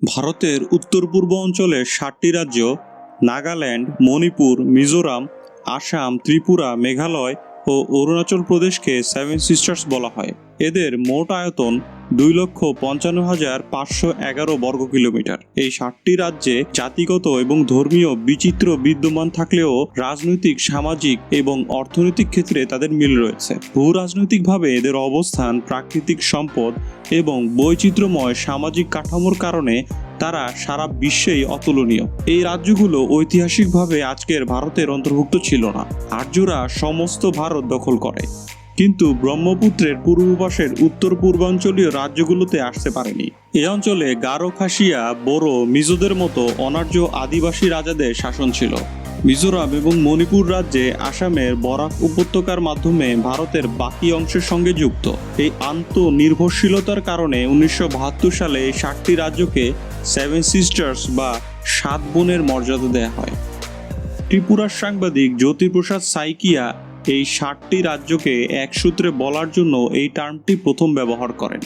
ভারতের উত্তর পূর্ব অঞ্চলের সাতটি রাজ্য, নাগাল্যান্ড, মণিপুর, মিজোরাম, আসাম, ত্রিপুরা, মেঘালয় ও অরুণাচল প্রদেশকে সেভেন সিস্টার্স বলা হয়। এদের মোট আয়তন দুই লক্ষ পঞ্চান্ন হাজার পাঁচশো এগারো বর্গ কিলোমিটার। এই ষাটটি রাজ্যে জাতিগত এবং ধর্মীয় বিচিত্র বিদ্যমান থাকলেও রাজনৈতিক, সামাজিক এবং অর্থনৈতিক ক্ষেত্রে তাদের মিল রয়েছে। ভূ রাজনৈতিকভাবে এদের অবস্থান প্রাকৃতিক সম্পদ এবং বৈচিত্র্যময় সামাজিক কাঠামোর কারণে তারা সারা বিশ্বেই অতুলনীয়। এই রাজ্যগুলো ঐতিহাসিকভাবে আজকের ভারতের অন্তর্ভুক্ত ছিল না। আর্যরা সমস্ত ভারত দখল করে। কিন্তু ব্রহ্মপুত্রের পূর্ব পাশের উত্তর পূর্বাঞ্চলীয় রাজ্যগুলোতে আসতে পারেনি। এ অঞ্চলে গারো খাসিয়া বড়ো মিজোদের মতো অনার্য আদিবাসী রাজাদের শাসন ছিল। মিজোরাম এবং মণিপুর রাজ্যে আসামের বরাক উপত্যকার মাধ্যমে ভারতের বাকি অংশের সঙ্গে যুক্ত। এই আন্তঃনির্ভরশীলতার কারণে উনিশশো বাহাত্তর সালে এই ষাটটি রাজ্যকে সেভেন সিস্টার্স বা সাত বোনের মর্যাদা দেওয়া হয়। ত্রিপুরার সাংবাদিক জ্যোতিপ্রসাদ সাইকিয়া এই ষাটটি রাজ্যকে এক সূত্রে বলার জন্য এই টার্মটি প্রথম ব্যবহার করেন।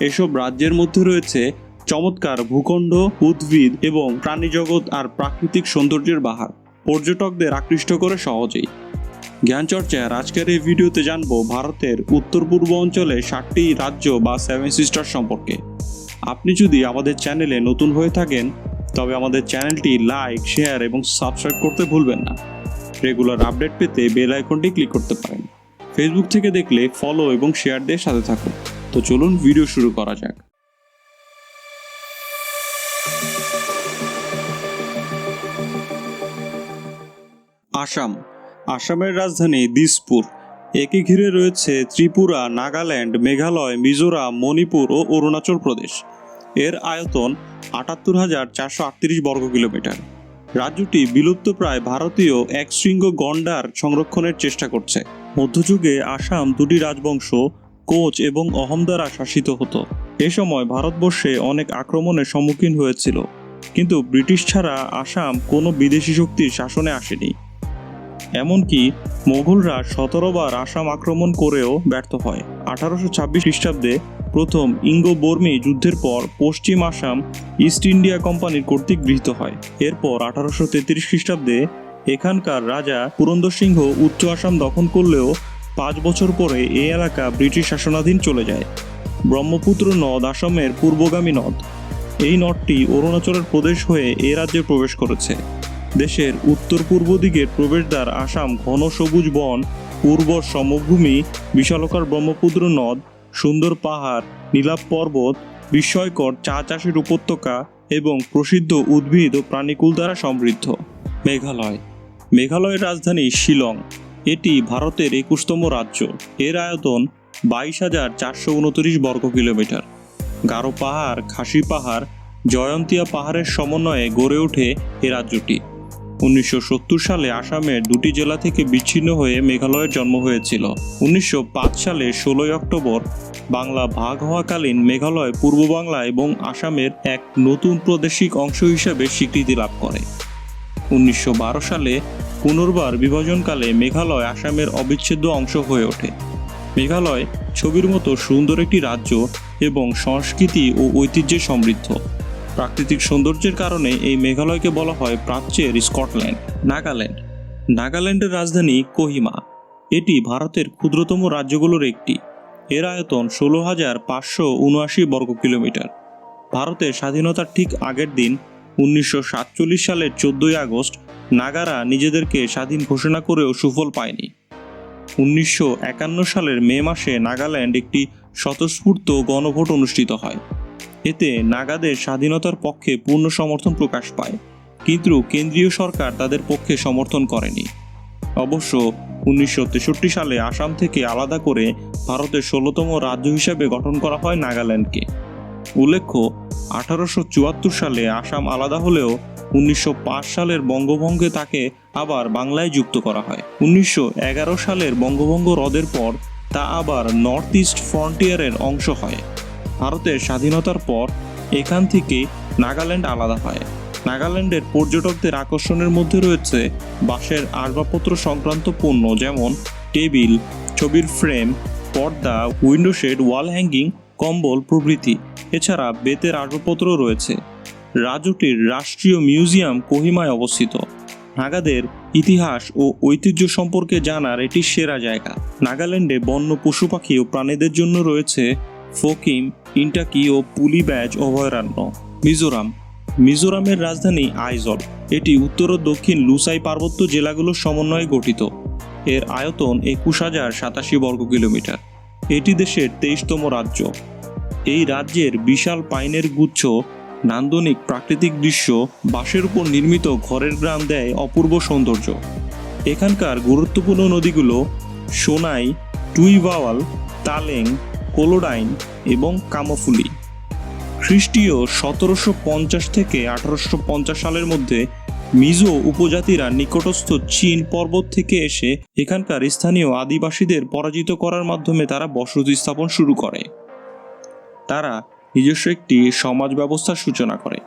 এসব রাজ্যের মধ্যে রয়েছে চমৎকার ভূখণ্ড, উদ্ভিদ এবং প্রাণীজগৎ আর প্রাকৃতিক সৌন্দর্যের বাহার। পর্যটকদের আকৃষ্ট করে সহজেই। জ্ঞানচর্চার আজকের এই ভিডিওতে জানব ভারতের উত্তর পূর্ব অঞ্চলে ষাটটি রাজ্য বা সেভেন সিস্টার সম্পর্কে। আপনি যদি আমাদের চ্যানেলে নতুন হয়ে থাকেন, তবে আমাদের চ্যানেলটি লাইক, শেয়ার এবং সাবস্ক্রাইব করতে ভুলবেন না। রেগুলার আপডেট পেতে বেল আইকনটি ক্লিক করতে পারেন। ফেসবুক থেকে দেখলে ফলো এবং শেয়ার দিয়ে সাথে থাকুন। তো চলুন ভিডিও শুরু করা যাক। আসাম। আসামের রাজধানী দিসপুর। একে ঘিরে রয়েছে ত্রিপুরা, নাগাল্যান্ড, মেঘালয়, মিজোরাম, মণিপুর ও অরুণাচল প্রদেশ। এর আয়তন আটাত্তর হাজার চারশো আটত্রিশ বর্গ কিলোমিটার রাজ্যটি বিলুপ্তপ্রায় ভারতীয় এক শৃঙ্গ গন্ডার সংরক্ষণের চেষ্টা করছে। মধ্যযুগে আসাম দুটি রাজবংশ, কোচ এবং অহম দ্বারা শাসিত হতো। এ সময় ভারতবর্ষে অনেক আক্রমণের সম্মুখীন হয়েছিল। কিন্তু ব্রিটিশ ছাড়া আসাম কোনো বিদেশি শক্তির শাসনে আসেনি। এমনকি মোগলরা সতেরোবার আসাম আক্রমণ করেও ব্যর্থ হয়। আঠারোশো ছাব্বিশ খ্রিস্টাব্দে প্রথম ইঙ্গো বর্মী যুদ্ধের পর পশ্চিম আসাম ইস্ট ইন্ডিয়া কোম্পানির কর্তৃক গৃহীত হয়। এরপর আঠারোশো তেত্রিশ খ্রিস্টাব্দে এখানকার রাজা পুরন্দর সিংহ উচ্চ আসাম দখল করলেও পাঁচ বছর পরে এই এলাকা ব্রিটিশ শাসনাধীন চলে যায়। ব্রহ্মপুত্র নদ আসামের পূর্বগামী নদ। এই নদটি অরুণাচলের প্রদেশ হয়ে এ রাজ্যে প্রবেশ করেছে। দেশের উত্তর পূর্ব দিকের প্রবেশদ্বার আসাম ঘন সবুজ বন, উর্বর সমভূমি, বিশালকার ব্রহ্মপুত্র নদ সুন্দর পাহাড়, নীলাভ পর্বত, বিস্ময়কর চা চাষের উপত্যকা এবং প্রসিদ্ধ উদ্ভিদ ও প্রাণীকুল দ্বারা সমৃদ্ধ। মেঘালয়। মেঘালয়ের রাজধানী শিলং। এটি ভারতের একুশতম রাজ্য। এর আয়তন বাইশ হাজার চারশো উনত্রিশ বর্গ কিলোমিটার। গারো পাহাড়, খাসি পাহাড়, জয়ন্তিয়া পাহাড়ের সমন্বয়ে গড়ে ওঠে এ রাজ্যটি। উনিশশো সত্তর সালে আসামের দুটি জেলা থেকে বিচ্ছিন্ন হয়ে মেঘালয়ের জন্ম হয়েছিল। উনিশশো পাঁচ সালে ষোলোই অক্টোবর বাংলা ভাগ হওয়াকালীন মেঘালয় পূর্ব বাংলা এবং আসামের এক নতুন প্রাদেশিক অংশ হিসেবে স্বীকৃতি লাভ করে। উনিশশো বারো সালে পুনর্বার বিভাজনকালে মেঘালয় আসামের অবিচ্ছেদ্য অংশ হয়ে ওঠে। মেঘালয় ছবির মতো সুন্দর একটি রাজ্য এবং সংস্কৃতি ও ঐতিহ্যে সমৃদ্ধ। প্রাকৃতিক সৌন্দর্যের কারণে এই মেঘালয়কে বলা হয় প্রাচ্যের স্কটল্যান্ড, নাগাল্যান্ড। নাগাল্যান্ডের রাজধানী কোহিমা, এটি ভারতের ক্ষুদ্রতম রাজ্যগুলোর একটি। এর আয়তন ষোলো হাজার পাঁচশো উনআশি বর্গ কিলোমিটার। ভারতের স্বাধীনতার ঠিক আগের দিন, উনিশশো সাতচল্লিশ সালের চোদ্দই আগস্ট, নাগারা নিজেদেরকে স্বাধীন ঘোষণা করেও সুফল পায়নি। উনিশশো একান্ন সালের মে মাসে নাগাল্যান্ড একটি স্বতঃস্ফূর্ত গণভোট অনুষ্ঠিত হয়। এতে নাগাদের স্বাধীনতার পক্ষে পূর্ণ সমর্থন প্রকাশ পায়। কিন্তু কেন্দ্রীয় সরকার তাদের পক্ষে সমর্থন করেনি। অবশ্য উনিশশো তেষট্টি সালে আসাম থেকে আলাদা করে ভারতের ষোলোতম রাজ্য হিসাবে গঠন করা হয় নাগাল্যান্ডকে। উল্লেখ্য, আঠারোশো চুয়াত্তর সালে আসাম আলাদা হলেও উনিশশো পাঁচ সালের বঙ্গভঙ্গে তাকে আবার বাংলায় যুক্ত করা হয়। উনিশশো এগারো সালের বঙ্গভঙ্গ রদের পর তা আবার নর্থ ইস্ট ফ্রন্টিয়ারের অংশ হয়। ভারতের স্বাধীনতার পর এখান থেকে নাগাল্যান্ড আলাদা হয়। নাগাল্যান্ডের পর্যটকদের আকর্ষণের মধ্যে রয়েছে বাঁশের আসবাবপত্র সংক্রান্ত পণ্য যেমন টেবিল, ছবির ফ্রেম, পর্দা উইন্ডো শেড ওয়াল হ্যাঙ্গিং, কম্বল প্রভৃতি। এছাড়া বেতের আসবাবপত্র রয়েছে। রাজুটির রাষ্ট্রীয় মিউজিয়াম কোহিমায় অবস্থিত। নাগাদের ইতিহাস ও ঐতিহ্য সম্পর্কে জানার এটি সেরা জায়গা। নাগাল্যান্ডে বন্য পশু পাখি ও প্রাণীদের জন্য রয়েছে ফকিম ইন্টাকি ও পুলি ব্যাজ অভয়ারণ্য? মিজোরাম। মিজোরামের রাজধানী আইজল। এটি উত্তর ও দক্ষিণ লুসাই পার্বত্য জেলাগুলোর সমন্বয়ে গঠিত। এর আয়তন একুশ হাজার সাতাশি বর্গ কিলোমিটার। এটি দেশের তেইশতম রাজ্য। এই রাজ্যের বিশাল পাইনের গুচ্ছ, নান্দনিক প্রাকৃতিক দৃশ্য, বাঁশের উপর নির্মিত ঘরের গ্রাম দেয় অপূর্ব সৌন্দর্য। এখানকার গুরুত্বপূর্ণ নদীগুলো সোনাই, টুইবাওয়াল, তালেং কোলোডাইন এবং কামফুলি। খ্রিস্টীয় সতেরোশো পঞ্চাশ থেকে আঠারোশো পঞ্চাশ সালের মধ্যে মিজো উপজাতিরা নিকটস্থ চীন পর্বত থেকে এসে এখানকার স্থানীয় আদিবাসীদের পরাজিত করার মাধ্যমে তারা বসতি স্থাপন শুরু করে। তারা নিজস্ব একটি সমাজ ব্যবস্থার সূচনা করে।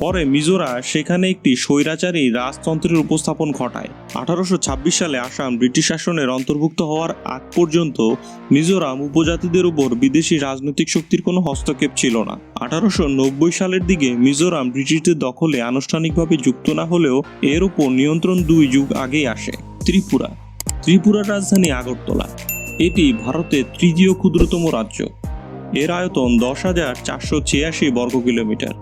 পরে মিজোরা সেখানে একটি স্বৈরাচারী রাজতন্ত্রের উপস্থাপন ঘটায়। আঠারোশো ছাব্বিশ সালে আসাম ব্রিটিশ শাসনের অন্তর্ভুক্ত হওয়ার আগ পর্যন্ত মিজোরাম উপজাতিদের উপর বিদেশি রাজনৈতিক শক্তির কোনো হস্তক্ষেপ ছিল না। আঠারোশো নব্বই সালের দিকে মিজোরাম ব্রিটিশদের দখলে আনুষ্ঠানিকভাবে যুক্ত না হলেও এর উপর নিয়ন্ত্রণ দুই যুগ আগেই আসে, ত্রিপুরা। ত্রিপুরার রাজধানী আগরতলা। এটি ভারতের তৃতীয় ক্ষুদ্রতম রাজ্য। এর আয়তন দশ হাজার চারশো ছিয়াশি বর্গ কিলোমিটার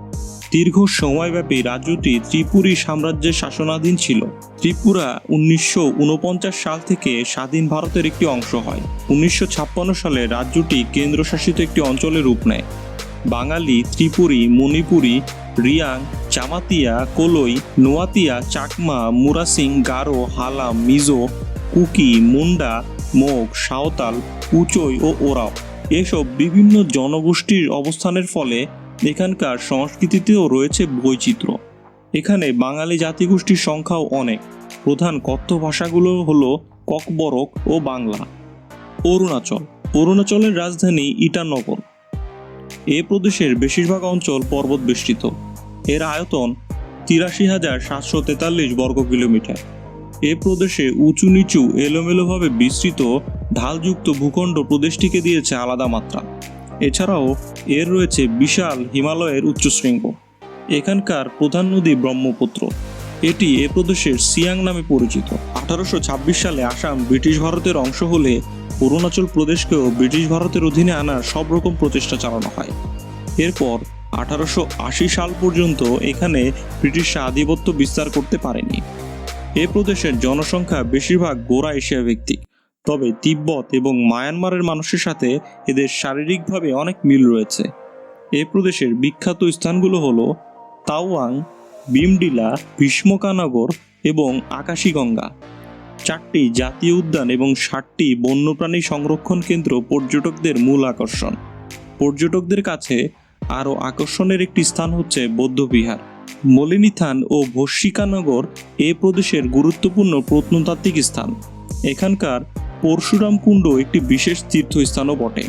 দীর্ঘ সময়ব্যাপী রাজ্যটি ত্রিপুরী সাম্রাজ্যের শাসনাধীন ছিল। ত্রিপুরা উনিশশো উনপঞ্চাশ সাল থেকে স্বাধীন ভারতের একটি অংশ হয়। উনিশশো ছাপ্পান্ন সালে রাজ্যটি কেন্দ্রশাসিত একটি অঞ্চলে রূপ নেয়। বাঙালি ত্রিপুরী, মণিপুরী, রিয়াং, চামাতিয়া, কলই, নোয়াতিয়া, চাকমা, মুরাসিং, গারো, হালাম, মিজো, কুকি, মুন্ডা, মোগ, সাঁওতাল উচই ও ওরাও। এসব বিভিন্ন জনগোষ্ঠীর অবস্থানের ফলে এখানকার সংস্কৃতিতেও রয়েছে বৈচিত্র্য। এখানে বাঙালি জাতিগোষ্ঠীর সংখ্যাও অনেক। প্রধান কথ্য ভাষাগুলো হলো ককবরক ও বাংলা। অরুণাচল। অরুণাচলের রাজধানী ইটানগর। এ প্রদেশের বেশিরভাগ অঞ্চল পর্বত বেষ্টিত এর আয়তন তিরাশি হাজার সাতশো তেতাল্লিশ বর্গ কিলোমিটার। এ প্রদেশে উঁচু নিচু এলোমেলোভাবে বিস্তৃত ঢালযুক্ত ভূখণ্ড প্রদেশটিকে দিয়েছে আলাদা মাত্রা। এছাড়াও এর রয়েছে বিশাল হিমালয়ের উচ্চশৃঙ্গ এখানকার প্রধান নদী ব্রহ্মপুত্র। এটি এ প্রদেশের সিয়াং নামে পরিচিত। আঠারোশো ছাব্বিশ সালে আসাম ব্রিটিশ ভারতের অংশ হলে অরুণাচল প্রদেশকেও ব্রিটিশ ভারতের অধীনে আনার সব রকম প্রচেষ্টা চালানো হয়। এরপর আঠারোশো আশি সাল পর্যন্ত এখানে ব্রিটিশরা আধিপত্য বিস্তার করতে পারেনি। এ প্রদেশের জনসংখ্যা বেশিরভাগ গোড়া এশিয়া ভিত্তিক। তবে তিব্বত এবং মায়ানমারের মানুষের সাথে এদের শারীরিকভাবে অনেক মিল রয়েছে। এ প্রদেশের বিখ্যাত স্থানগুলো হলো তাওয়াং বিমডিলা ভীষ্মকানগর এবং আকাশীগঙ্গা। চারটি জাতীয় উদ্যান এবং ষাটটি বন্যপ্রাণী সংরক্ষণ কেন্দ্র পর্যটকদের মূল আকর্ষণ। পর্যটকদের কাছে আরও আকর্ষণের একটি স্থান হচ্ছে বৌদ্ধবিহার। মলিনিথান ও ভস্মিকানগর এ প্রদেশের গুরুত্বপূর্ণ প্রত্নতাত্ত্বিক স্থান। এখানকার পরশুরাম কুণ্ড একটি বিশেষ তীর্থস্থানও বটে।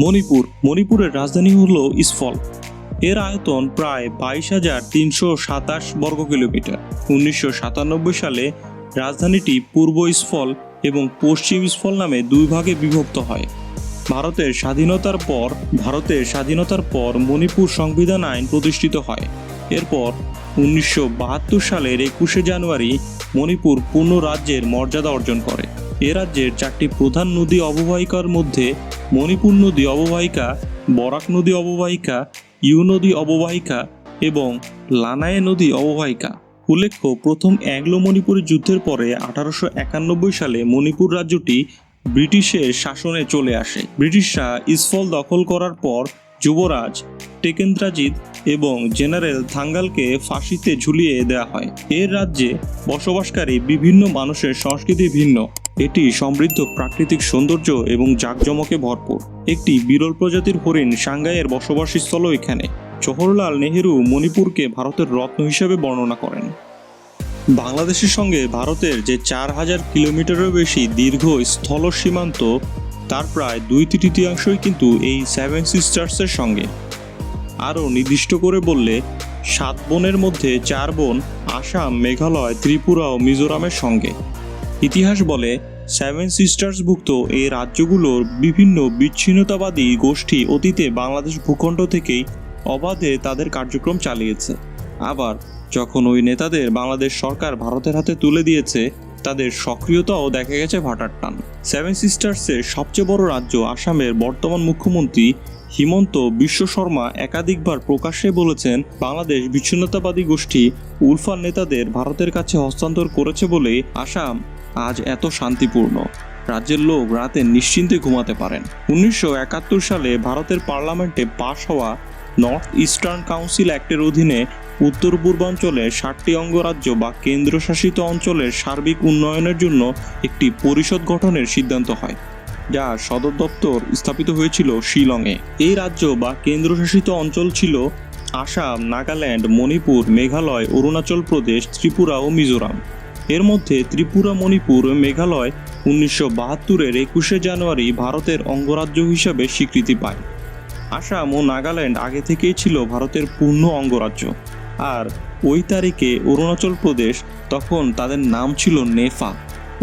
মণিপুর, মণিপুরের রাজধানী হল ইসফল। এর আয়তন প্রায় বাইশ হাজার তিনশো সাতাশ বর্গ কিলোমিটার উনিশশো সাতানব্বই সালে রাজধানীটি পূর্ব ইসফল এবং পশ্চিম ইসফল নামে দুই ভাগে বিভক্ত হয়। ভারতের স্বাধীনতার পর, ভারতের স্বাধীনতার পর মণিপুর সংবিধান আইন প্রতিষ্ঠিত হয়। এরপর উনিশশো বাহাত্তর সালের একুশে জানুয়ারি মণিপুর পূর্ণ রাজ্যের মর্যাদা অর্জন করে। এ রাজ্যের চারটি প্রধান নদী অববাহিকার মধ্যে মণিপুর নদী অববাহিকা, বরাক নদী অববাহিকা, ইউ নদী অববাহিকা এবং লানায়ে নদী অববাহিকা। উল্লেখ্য, প্রথম অ্যাংলো মণিপুরী যুদ্ধের পরে আঠারোশো একানব্বই সালে মণিপুর রাজ্যটি ব্রিটিশের শাসনে চলে আসে। ব্রিটিশরা ইসফল দখল করার পর যুবরাজ টেকেন্দ্রাজিৎ এবং জেনারেল থাঙ্গালকে ফাঁসিতে ঝুলিয়ে দেওয়া হয়। এর রাজ্যে বসবাসকারী বিভিন্ন মানুষের সংস্কৃতি ভিন্ন। এটি সমৃদ্ধ প্রাকৃতিক সৌন্দর্য এবং জাঁকজমকে ভরপুর। একটি বিরল প্রজাতির হরিণ সাংগাইয়ের বসবাসস্থলও এখানে। জওহরলাল নেহেরু মণিপুরকে ভারতের রত্ন হিসেবে বর্ণনা করেন। বাংলাদেশের সঙ্গে ভারতের যে চার হাজার কিলোমিটারেরও বেশি দীর্ঘ স্থল সীমান্ত, তার প্রায় দুই তৃতীয়াংশই কিন্তু এই সেভেন সিস্টার্সের সঙ্গে। আরও নির্দিষ্ট করে বললে, সাত বনের মধ্যে চার বন আসাম, মেঘালয়, ত্রিপুরা ও মিজোরামের সঙ্গে। ইতিহাস বলে সেভেন সিস্টার্সভুক্ত এই রাজ্যগুলোর বিভিন্ন বিচ্ছিন্নতাবাদী গোষ্ঠী অতীতে বাংলাদেশ ভূখণ্ড থেকেই অবাধে তাদের কার্যক্রম চালিয়েছে। আবার যখন ওই নেতাদের বাংলাদেশ সরকার ভারতের হাতে তুলে দিয়েছে, তাদের সক্রিয়তাও দেখা গেছে ভাটার টান। সেভেন সিস্টার্সের সবচেয়ে বড় রাজ্য আসামের বর্তমান মুখ্যমন্ত্রী হিমন্ত বিশ্ব শর্মা একাধিকবার প্রকাশ্যে বলেছেন, বাংলাদেশ বিচ্ছিন্নতাবাদী গোষ্ঠী উলফার নেতাদের ভারতের কাছে হস্তান্তর করেছে বলে আসাম আজ এত শান্তিপূর্ণ। রাজ্যের লোক রাতে নিশ্চিন্তে ঘুমাতে পারেন। উনিশশো একাত্তর সালে ভারতের পার্লামেন্টে পাশ হওয়া নর্থ ইস্টার্ন কাউন্সিল অ্যাক্টের অধীনে উত্তর পূর্বাঞ্চলে ষাটটি অঙ্গরাজ্য বা কেন্দ্রশাসিত অঞ্চলের সার্বিক উন্নয়নের জন্য একটি পরিষদ গঠনের সিদ্ধান্ত হয়, যা সদর দপ্তর স্থাপিত হয়েছিল শিলংয়ে। এই রাজ্য বা কেন্দ্রশাসিত অঞ্চল ছিল আসাম, নাগাল্যান্ড, মণিপুর, মেঘালয়, অরুণাচল প্রদেশ, ত্রিপুরা ও মিজোরাম। এর মধ্যে ত্রিপুরা, মণিপুর মেঘালয় উনিশশো বাহাত্তরের একুশে জানুয়ারি ভারতের অঙ্গরাজ্য হিসাবে স্বীকৃতি পায়। আসাম ও নাগাল্যান্ড আগে থেকেই ছিল ভারতের পূর্ণ অঙ্গরাজ্য। আর ওই তারিখে অরুণাচল প্রদেশ, তখন তাদের নাম ছিল নেফা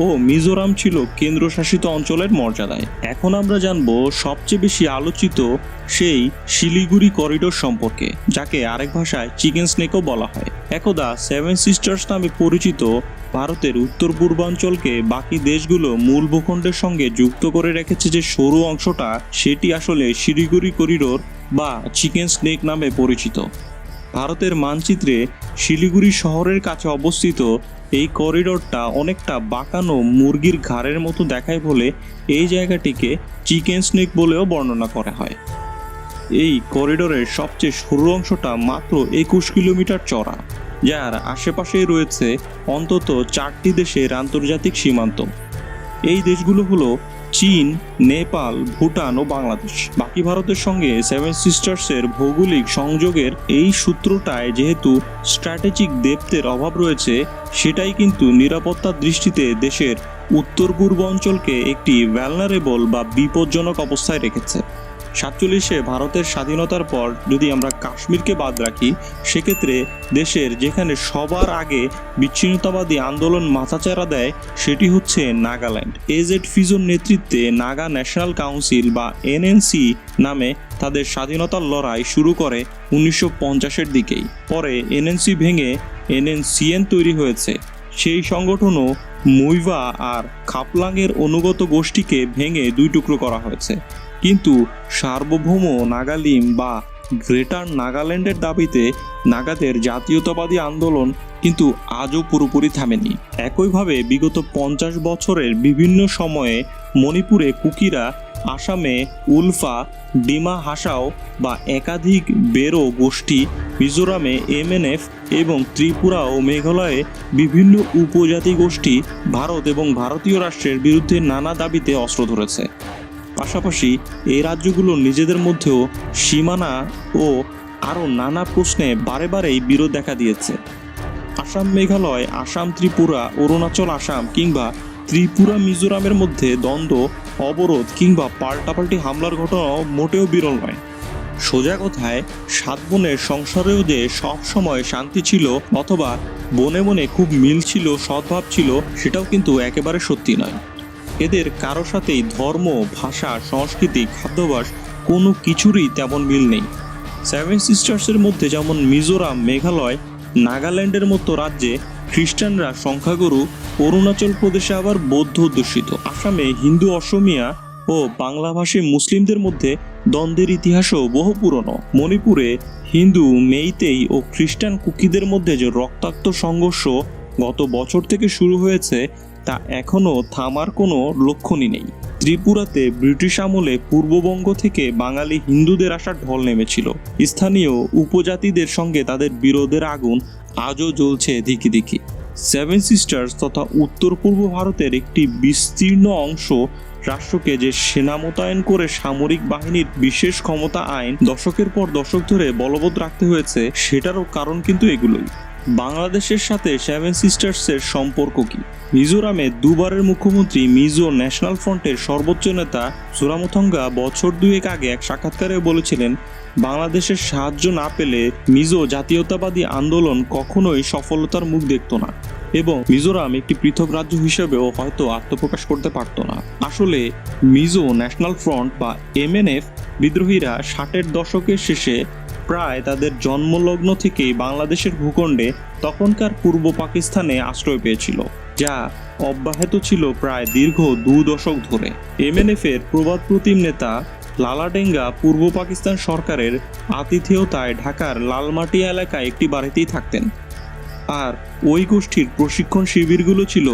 ও মিজোরাম ছিল কেন্দ্রশাসিত অঞ্চলের মর্যাদায়। এখন আমরা জানব সবচেয়ে বেশি আলোচিত সেই শিলিগুড়ি করিডোর সম্পর্কে, যাকে আরেক ভাষায় চিকেন স্নেকও বলা হয়। একদা সেভেন সিস্টার্স নামে পরিচিত ভারতের উত্তর পূর্বাঞ্চলকে বাকি দেশগুলো মূল ভূখণ্ডের সঙ্গে যুক্ত করে রেখেছে যে সরু অংশটা, সেটি আসলে শিলিগুড়ি করিডোর বা চিকেন স্নেক নামে পরিচিত। ভারতের মানচিত্রে শিলিগুড়ি শহরের কাছে অবস্থিত এই করিডোরটা অনেকটা বাঁকানো মুরগির ঘাড়ের মতো দেখায় বলে এই জায়গাটিকে চিকেন স্নেক বলেও বর্ণনা করা হয়। এই করিডোরের সবচেয়ে সরু অংশটা মাত্র একুশ কিলোমিটার চড়া যার আশেপাশেই রয়েছে অন্তত চারটি দেশের আন্তর্জাতিক সীমান্ত। এই দেশগুলো হলো চীন, নেপাল, ভুটান ও বাংলাদেশ। বাকি ভারতের সঙ্গে সেভেন সিস্টার্সের ভৌগোলিক সংযোগের এই সূত্রটায় যেহেতু স্ট্র্যাটেজিক দেবতের অভাব রয়েছে, সেটাই কিন্তু নিরাপত্তার দৃষ্টিতে দেশের উত্তর পূর্ব অঞ্চলকে একটি ভ্যালনারেবল বা বিপজ্জনক অবস্থায় রেখেছে। সাতচল্লিশে ভারতের স্বাধীনতার পর যদি আমরা কাশ্মীরকে বাদ রাখি, সেক্ষেত্রে দেশের যেখানে সবার আগে বিচ্ছিন্নতাবাদী আন্দোলন মাথাচাড়া দেয়, সেটি হচ্ছে নাগাল্যান্ড। এজেড ফিজোর নেতৃত্বে নাগা ন্যাশনাল কাউন্সিল বা এনএনসি নামে তাদের স্বাধীনতার লড়াই শুরু করে উনিশশো পঞ্চাশের দিকেই। পরে এনএনসি ভেঙে এনএনসিএন তৈরি হয়েছে। সেই সংগঠনও মুইভা আর খাপলাংয়ের অনুগত গোষ্ঠীকে ভেঙে দুই টুকরো করা হয়েছে। কিন্তু সার্বভৌম নাগালিম বা গ্রেটার নাগাল্যান্ডের দাবিতে নাগাদের জাতীয়তাবাদী আন্দোলন কিন্তু আজও পুরোপুরি থামেনি। একইভাবে বিগত পঞ্চাশ বছরের বিভিন্ন সময়ে মণিপুরে কুকিরা, আসামে উলফা, ডিমা হাসাও বা একাধিক বেরো গোষ্ঠী, মিজোরামে এমএনএফ এবং ত্রিপুরা ও মেঘালয়ে বিভিন্ন উপজাতি গোষ্ঠী ভারত এবং ভারতীয় রাষ্ট্রের বিরুদ্ধে নানা দাবিতে অস্ত্র ধরেছে। পাশাপাশি এই রাজ্যগুলো নিজেদের মধ্যেও সীমানা ও আরও নানা প্রশ্নে বারে বারেই বিরোধ দেখা দিয়েছে। আসাম মেঘালয়, আসাম ত্রিপুরা, অরুণাচল আসাম কিংবা ত্রিপুরা মিজোরামের মধ্যে দ্বন্দ্ব, অবরোধ কিংবা পাল্টাপাল্টি হামলার ঘটনাও মোটেও বিরল নয়। সোজা কথায়, সাত বোনের সংসারেও যে সব সময় শান্তি ছিল অথবা বনে বনে খুব মিল ছিল, সদ্ভাব ছিল, সেটাও কিন্তু একেবারে সত্যি নয়। এদের কারও সাথেই ধর্ম, ভাষা, সংস্কৃতি, খাদ্যাভ্যাস কোনো কিছুরই তেমন মিল নেই। সেভেন সিস্টার্সের মধ্যে যেমন মিজোরাম, মেঘালয়, নাগাল্যান্ডের মতো রাজ্যে খ্রিস্টানরা সংখ্যাগুরু, অরুণাচল প্রদেশে আবার বৌদ্ধ অধ্যুষিত আসামে হিন্দু, অসমিয়া ও বাংলাভাষী মুসলিমদের মধ্যে দ্বন্দ্বের ইতিহাসও বহু পুরনো। মণিপুরে হিন্দু, মেইতেই ও খ্রিস্টান কুকিদের মধ্যে যে রক্তাক্ত সংঘর্ষ গত বছর থেকে শুরু হয়েছে তা এখনও থামার কোনো লক্ষণই নেই। ত্রিপুরাতে ব্রিটিশ আমলে পূর্ববঙ্গ থেকে বাঙালি হিন্দুদের আসার ঢল নেমেছিল। স্থানীয় উপজাতিদের সঙ্গে তাদের বিরোধের আগুন আজও জ্বলছে দিকি দিকি। সেভেন সিস্টার্স তথা উত্তর পূর্ব ভারতের একটি বিস্তীর্ণ অংশ রাষ্ট্রকে যে সেনা মোতায়েন করে সামরিক বাহিনীর বিশেষ ক্ষমতা, আইন দশকের পর দশক ধরে বলবৎ রাখতে হয়েছে, সেটারও কারণ কিন্তু এগুলোই। বাংলাদেশের সাথে সেভেন সিস্টার্সের সম্পর্ক কি? মিজোরামে দুবারের মুখ্যমন্ত্রী মিজো ন্যাশনাল ফ্রন্টের সর্বোচ্চ নেতা সুরামথঙ্গা বছর দুয়েক আগে এক সাক্ষাৎকারে বলেছিলেন, বাংলাদেশের সাহায্য না পেলে মিজো জাতীয়তাবাদী আন্দোলন কখনোই সফলতার মুখ দেখত না এবং মিজোরাম একটি পৃথক রাজ্য হিসেবেও হয়তো আত্মপ্রকাশ করতে পারত না। আসলে, মিজো ন্যাশনাল ফ্রন্ট বা এমএনএফ বিদ্রোহীরা ষাটের দশকের শেষে প্রায় তাদের জন্মলগ্ন থেকেই বাংলাদেশের ভূখণ্ডে তখনকার পূর্ব পাকিস্তানে আশ্রয় পেয়েছিল, যা অব্যাহত ছিল প্রায় দীর্ঘ দু দশক ধরে। এমএনএফ এর প্রবাদ প্রতিম নেতা লালাডেঙ্গা পূর্ব পাকিস্তান সরকারের আতিথেয়তায় ঢাকার লালমাটিয়া এলাকায় একটি বাড়িতেই থাকতেন। আর ওই গোষ্ঠীর প্রশিক্ষণ শিবিরগুলো ছিল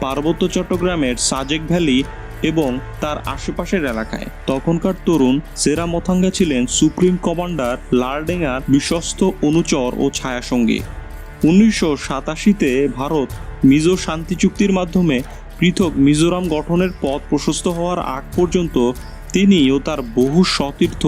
পার্বত্য চট্টগ্রামের সাজেক ভ্যালি এবং তার আশেপাশের এলাকায়। তখনকার তরুণ সেরা মথাঙ্গা ছিলেন সুপ্রিম কমান্ডার লালডেঙ্গার বিশ্বস্ত অনুচর ও ছায়াসঙ্গী। উনিশশো সাতাশিতে ভারত মিজো শান্তি চুক্তির মাধ্যমে পৃথক মিজোরাম গঠনের পথ প্রশস্ত হওয়ার আগ পর্যন্ত তিনি ও তার বহু সতীর্থ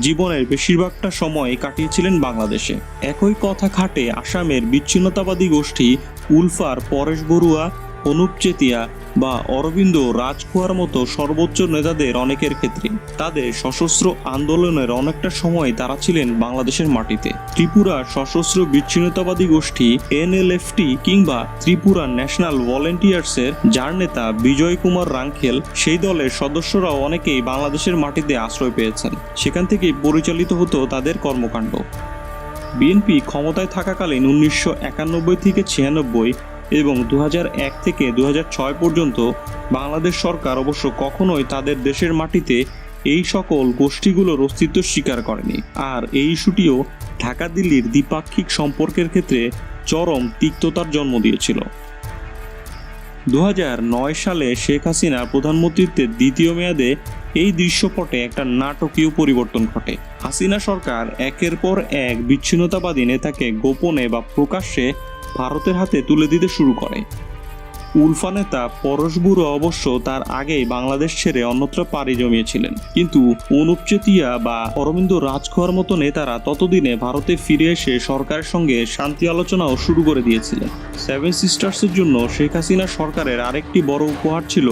জীবনের বেশিরভাগটা সময় কাটিয়েছিলেন বাংলাদেশে। একই কথা খাটে আসামের বিচ্ছিন্নতাবাদী গোষ্ঠী উলফার পরেশ বড়ুয়া, অনুপ চেতিয়া বা অরবিন্দ রাজখোয়ার মতো সর্বোচ্চ নেতাদের অনেকের ক্ষেত্রে। তাদের সশস্ত্র আন্দোলনের অনেকটা সময় তারা ছিলেন বাংলাদেশের মাটিতে। ত্রিপুরা সশস্ত্র বিচ্ছিন্নতাবাদী গোষ্ঠী, এনএলএফটি, কিংবা ত্রিপুরা ন্যাশনাল ভলেন্টিয়ার্সের যার নেতা বিজয় কুমার রাঙ্খেল, সেই দলের সদস্যরাও অনেকেই বাংলাদেশের মাটিতে আশ্রয় পেয়েছেন। সেখান থেকেই পরিচালিত হতো তাদের কর্মকাণ্ড। বিএনপি ক্ষমতায় থাকাকালীন উনিশশো একানব্বই থেকে ছিয়ানব্বই এবং দু থেকে দু হাজার ছয় পর্যন্ত বাংলাদেশ সরকার অবশ্য কখনোই তাদের দেশের মাটিতে এই সকল গোষ্ঠীগুলোর অস্তিত্ব স্বীকার করেনি। আর এই ইস্যুটিও ঢাকা দিল্লির দ্বিপাক্ষিক সম্পর্কের ক্ষেত্রে চরম তিক্ততার জন্ম দিয়েছিল। দু হাজার নয় সালে শেখ হাসিনা প্রধানমন্ত্রীত্বের দ্বিতীয় মেয়াদে এই দৃশ্যপটে একটা নাটকীয় পরিবর্তন ঘটে। হাসিনা সরকার একের পর এক বিচ্ছিন্নতাবাদী নেতাকে গোপনে বা প্রকাশ্যে ভারতের হাতে তুলে দিতে শুরু করে। উলফা নেতা পরশ বুড়ো অবশ্য তার আগেই বাংলাদেশ ছেড়ে অন্যত্র পাড়ি জমিয়েছিলেন। কিন্তু অনুপ চেতিয়া বা অরবিন্দ রাজখোয়ার মতো নেতারা ততদিনে ভারতে ফিরে এসে সরকারের সঙ্গে শান্তি আলোচনাও শুরু করে দিয়েছিলেন। সেভেন সিস্টার্সের জন্য শেখ হাসিনা সরকারের আরেকটি বড় উপহার ছিল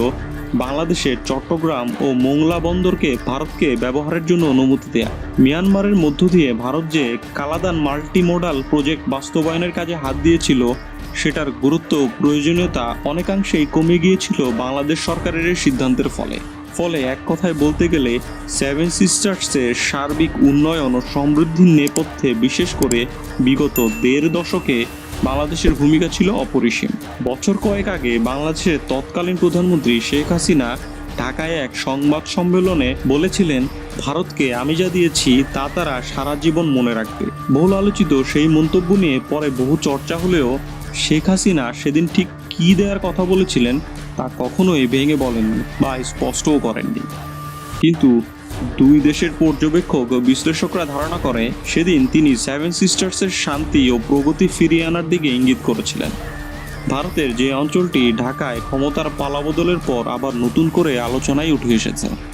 বাংলাদেশের চট্টগ্রাম ও মোংলা বন্দরকে ভারতকে ব্যবহারের জন্য অনুমতি দেয়া। মিয়ানমারের মধ্য দিয়ে ভারত যে কালাদান মাল্টিমোডাল প্রজেক্ট বাস্তবায়নের কাজে হাত দিয়েছিল, সেটার গুরুত্ব প্রয়োজনীয়তা অনেকাংশেই কমে গিয়েছিল বাংলাদেশ সরকারের সিদ্ধান্তের ফলে। ফলে এক কথায় বলতে গেলে, সেভেন সিস্টার্সের সার্বিক উন্নয়ন ও সমৃদ্ধির নেপথ্যে বিশেষ করে বিগত দেড় দশকে বাংলাদেশের ভূমিকা ছিল অপরিসীম। বছর কয়েক আগে বাংলাদেশের তৎকালীন প্রধানমন্ত্রী শেখ হাসিনা ঢাকায় এক সংবাদ সম্মেলনে বলেছিলেন, ভারতকে আমি যা দিয়েছি, তা তারা সারা জীবন মনে রাখবে। বহুল আলোচিত সেই মন্তব্য নিয়ে পরে বহু চর্চা হলেও শেখ হাসিনা সেদিন ঠিক কী দেওয়ার কথা বলেছিলেন তা কখনোই ভেঙে বলেননি বা স্পষ্টও করেননি। কিন্তু দুই দেশের পর্যবেক্ষক ও বিশ্লেষকরা ধারণা করে, সেদিন তিনি সেভেন সিস্টার্সের শান্তি ও প্রগতি ফিরিয়ে আনার দিকে ইঙ্গিত করেছিলেন। ভারতের যে অঞ্চলটি ঢাকায় ক্ষমতার পালাবদলের পর আবার নতুন করে আলোচনায় উঠে এসেছে।